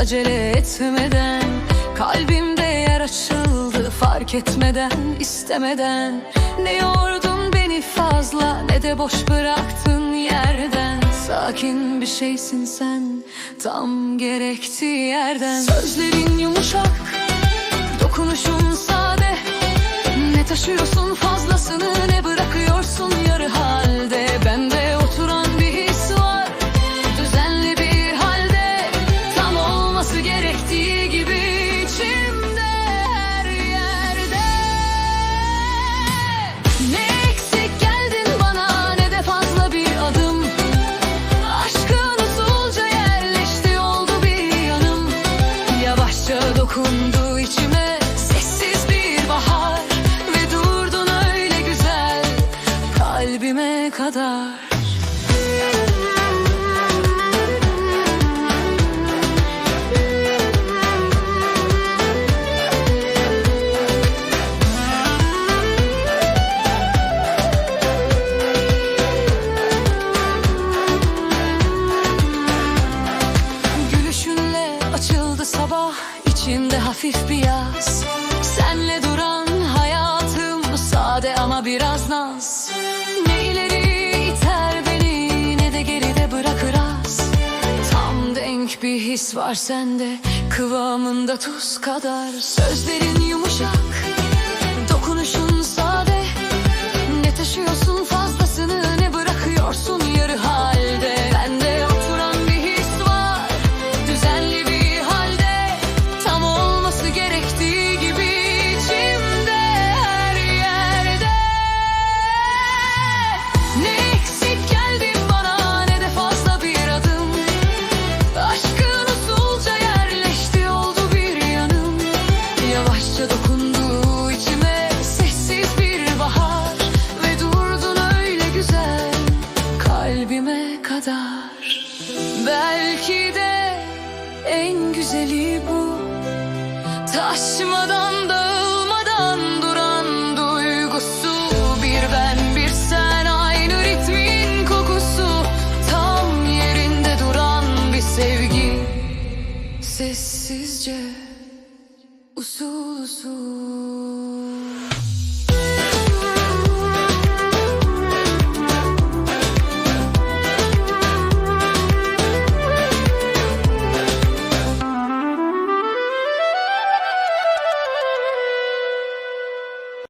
acele etmeden. Kalbimde yer açıldı fark etmeden istemeden. Ne yordun beni fazla ne de boş bıraktın yerden. Sakin bir şeysin sen tam gerektiği yerden. Sözlerin yumuşak dokunuşun sade. Ne taşıyorsun fazlasını ne bırakıyorsun yarı halde kadar. Açıldı sabah içinde hafif bir yaz. Senle duran hayatım sade ama biraz naz his var sende kıvamında tuz kadar. Sözlerin yumuşak dokunuşun kalbime kadar. Belki de en güzeli bu. Taşmadan dağılmadan duran duygusu. Bir ben bir sen aynı ritmin kokusu. Tam yerinde duran bir sevgi. Sessizce usul usul